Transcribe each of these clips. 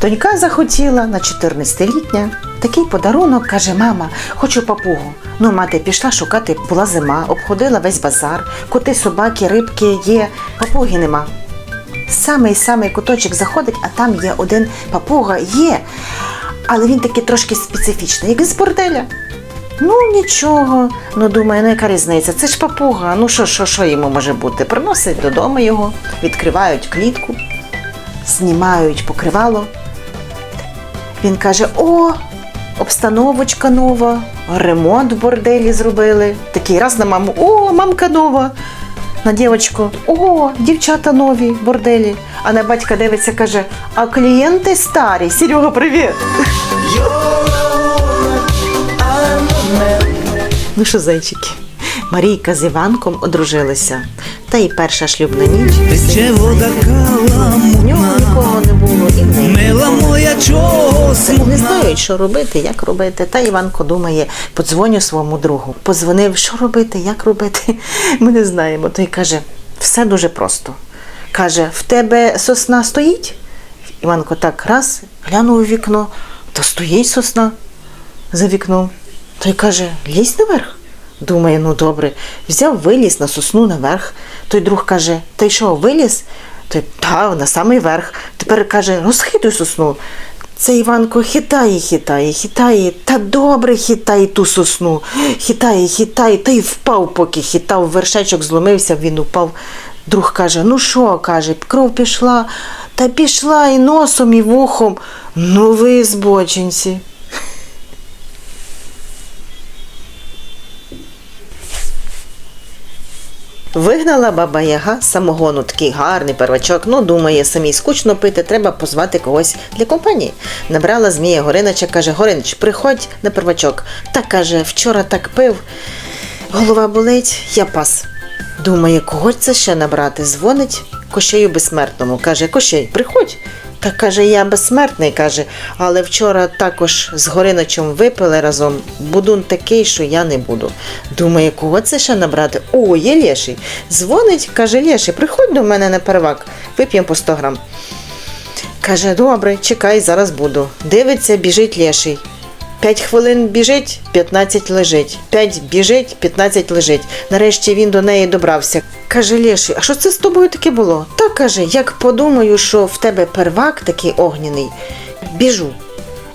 Донька захотіла на 14-літня. Такий подарунок каже: мама, хочу папугу. Ну, мати пішла шукати, була зима, обходила весь базар, коти, собаки, рибки є, папуги нема. Самий самий куточок заходить, а там є один папуга, є. Але він такий трошки специфічний, як з борделя. Ну нічого. Ну думаю, ну яка різниця? Це ж папуга. Ну що, що, що йому може бути? Приносять додому його, відкривають клітку, знімають покривало. Він каже: О, обстановочка нова, ремонт в борделі зробили. Такий раз на маму, о, мамка нова. На дівчинку, о, дівчата нові борделі. А на батька дивиться, каже: а клієнти старі. Серега, привіт! Ну що, зайчики? Марійка з Іванком одружилися. Та й перша шлюбна ніч. Тече вода кала В нього нікого не було і в неї. Мила моя чого Не знають, що робити, як робити. Та Іванко думає, подзвоню своєму другу. Позвонив, що робити, як робити. Ми не знаємо. Той каже, все дуже просто. Каже, в тебе сосна стоїть? Іванко так раз глянув у вікно, то стоїть сосна за вікном. Той каже, лізь наверх. Думає, ну добре, взяв, виліз на сосну наверх. Той друг каже, ти що, виліз? Той та на самий верх. Тепер каже, розхитуй сосну. Це Іванко хитає, хитає, хитає, та добре хитає ту сосну. Хитає, хитає, та й впав, поки хитав, вершечок зломився, він упав. Друг каже: ну що, каже, кров пішла, та пішла і носом, і вухом. Ну ви збочинці. Вигнала баба Яга самогону такий гарний первачок. Ну, думає, самій скучно пити, треба позвати когось для компанії. Набрала Змія Горинича, каже: Горинич, приходь на первачок. Та каже, вчора так пив, голова болить, я пас. Думає, кого це ще набрати? Дзвонить Кощею безсмертному. Каже, Кощей, приходь. Та каже, я безсмертний, каже, але вчора також з Гориночем випили разом. Будун такий, що я не буду. Думаю, кого це ще набрати? О, є Лєший. Дзвонить, каже, Лєший, приходь до мене на первак, вип'ємо по 100 грам. Каже, добре, чекай, зараз буду. Дивиться, біжить Лєший. П'ять хвилин біжить, 15 лежить. П'ять біжить, 15 лежить. Нарешті він до неї добрався. Каже Лєший, а що це з тобою таке було? Та каже, як подумаю, що в тебе первак такий огняний, біжу.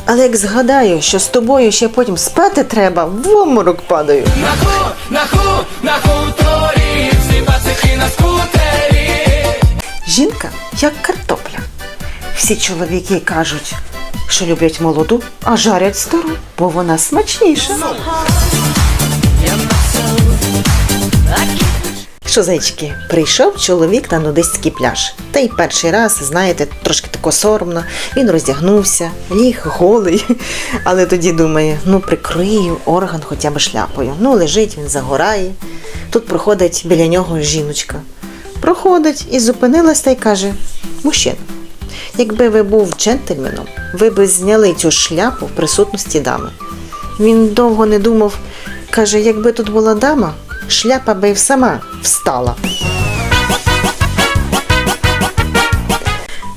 Але як згадаю, що з тобою ще потім спати треба, в обморок падаю. На ху, на ху, на хуторі, всі пацики на скутері. Жінка як картопля. Всі чоловіки кажуть, що люблять молоду, а жарять стару, бо вона смачніша. Що, зайчики, прийшов чоловік на нудистський пляж. Та й перший раз, знаєте, трошки тако соромно. Він роздягнувся, ліг голий. Але тоді думає, ну прикрию орган хоча б шляпою. Ну, лежить, він загорає. Тут проходить біля нього жіночка. Проходить і зупинилась та й каже: Мужчина, якби ви був джентльменом, ви б зняли цю шляпу в присутності дами. Він довго не думав, каже, якби тут була дама, шляпа би й сама встала.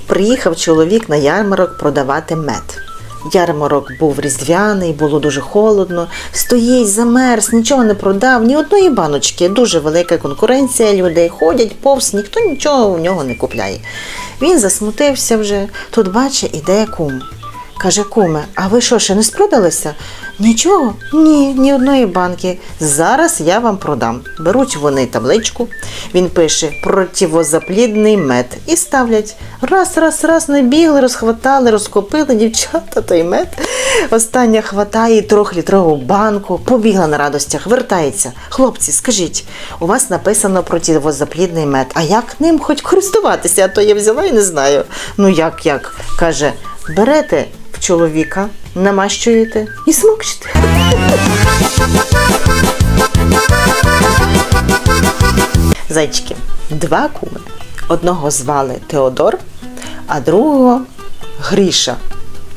Приїхав чоловік на ярмарок продавати мед. Ярмарок був різдвяний, було дуже холодно. Стоїть, замерз, нічого не продав, ні одної баночки. Дуже велика конкуренція людей ходять повз, ніхто нічого у нього не купляє. Він засмутився вже. Тут бачить, іде кум. Каже, куме, а ви що, ще не спродалися? Нічого? Ні, ні одної банки. Зараз я вам продам. Беруть вони табличку, він пише противозаплідний мед і ставлять. Раз, раз, раз набігли, розхватали, розкопили дівчата той мед. Остання хватає трьохлітрову банку, побігла на радостях, вертається. Хлопці, скажіть, у вас написано противозаплідний мед, а як ним хоч користуватися? А то я взяла і не знаю. Ну як, як? каже, берете в чоловіка, намащуєте і смокчите. Зайчики, два куми. Одного звали Теодор, а другого Гріша.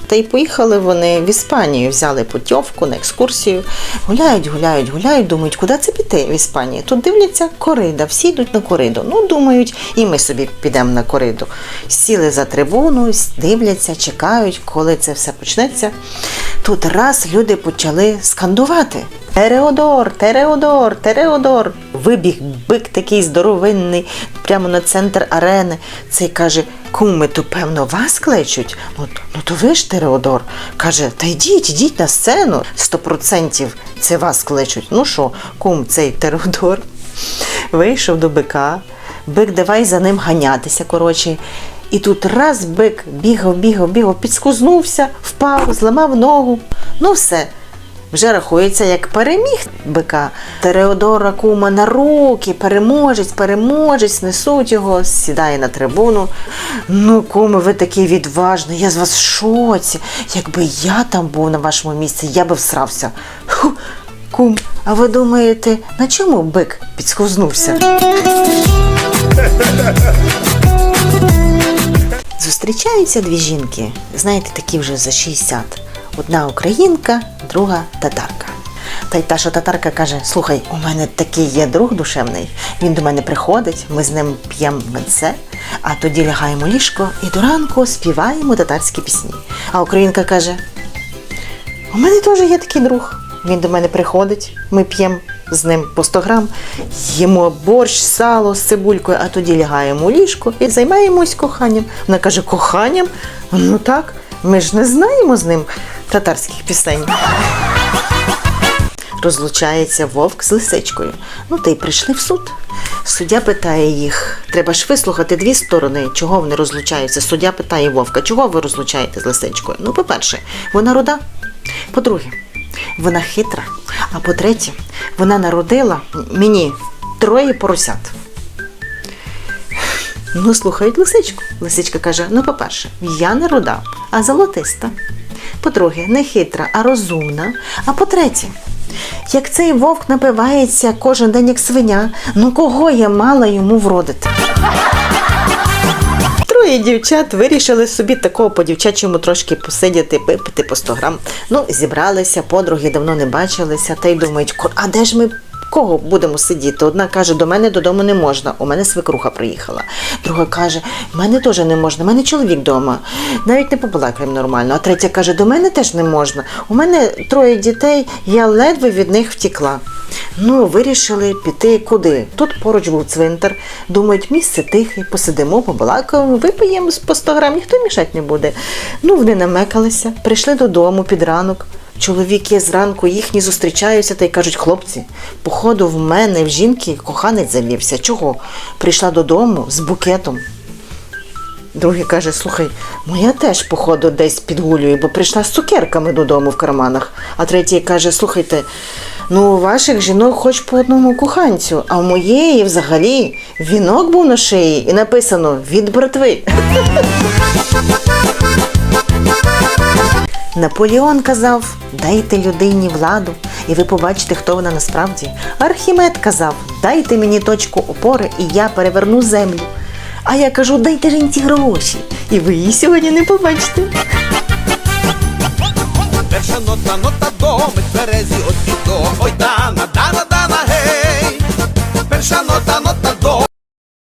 Та й поїхали вони в Іспанію, взяли путьовку на екскурсію. Гуляють, гуляють, гуляють, думають, куди це піти в Іспанії. Тут дивляться корида, всі йдуть на кориду. Ну, думають, і ми собі підемо на кориду. Сіли за трибуну, дивляться, чекають, коли це все почнеться. Тут раз люди почали скандувати. Тереодор, Тереодор, Тереодор. Вибіг бик такий здоровинний прямо на центр арени. Цей каже: куми, то певно вас кличуть. Ну, ну то ви ж Тереодор. Каже, та йдіть, йдіть на сцену. Сто процентів це вас кличуть. Ну що, кум, цей Тереодор вийшов до бика. Бик давай за ним ганятися, коротше. І тут раз бик бігав, бігав, бігав, підскузнувся, впав, зламав ногу. Ну все. Вже рахується як переміг бика. Тереодора кума на руки, переможець, переможець, несуть його, сідає на трибуну. Ну, куми, ви такий відважний, я з вас в шоці. Якби я там був на вашому місці, я би всрався. Ху, кум, а ви думаєте, на чому бик підскузнувся? Зустрічаються дві жінки, знаєте, такі вже за 60. Одна українка, друга татарка. Та й та, що татарка каже: слухай, у мене такий є друг душевний. Він до мене приходить, ми з ним п'ємо венце, а тоді лягаємо ліжко і до ранку співаємо татарські пісні. А українка каже: у мене теж є такий друг. Він до мене приходить, ми п'ємо з ним по 100 грам, їмо борщ, сало з цибулькою, а тоді лягаємо у ліжко і займаємось коханням. Вона каже, коханням? Ну так, ми ж не знаємо з ним татарських пісень. Розлучається вовк з лисичкою. Ну та й прийшли в суд. Суддя питає їх: треба ж вислухати дві сторони, чого вони розлучаються. Суддя питає вовка, чого ви розлучаєте з лисичкою? Ну, по-перше, вона руда. По-друге, вона хитра. А по-третє, вона народила мені троє поросят. Ну, слухають лисичку. Лисичка каже: ну, по-перше, я не руда, а золотиста. По-друге, не хитра, а розумна. А по-третє, як цей вовк напивається кожен день як свиня, ну кого я мала йому вродити? Троє дівчат вирішили собі такого по дівчачому трошки посидіти, випити по 100 грам. Ну, зібралися, подруги давно не бачилися, та й думають, «Ко- а де ж ми кого будемо сидіти? Одна каже, до мене додому не можна, у мене свекруха приїхала. Друга каже, мене теж не можна, в мене чоловік вдома. Навіть не побалакаємо нормально. А третя каже, до мене теж не можна. У мене троє дітей, я ледве від них втікла. Ну, вирішили піти куди. Тут поруч був цвинтар. Думають, місце тихе, посидимо, побалакаємо, випиємо по 100 грам, ніхто мішати не буде. Ну, вони намекалися, прийшли додому під ранок. Чоловіки зранку їхні зустрічаються та й кажуть, хлопці, походу в мене, в жінки коханець завівся. Чого? Прийшла додому з букетом. Другий каже: слухай, моя теж, походу, десь підгулює, бо прийшла з цукерками додому в карманах. А третій каже: слухайте, ну у ваших жінок хоч по одному коханцю, а в моєї взагалі вінок був на шиї і написано від братви. Наполеон казав: дайте людині владу, і ви побачите, хто вона насправді. Архімед казав: дайте мені точку опори, і я переверну землю. А я кажу, дайте жінці гроші, і ви її сьогодні не побачите перша нота, нота до, ми тверезі от і до. Ой, дана, дана, дана, гей, перша нота, нота до.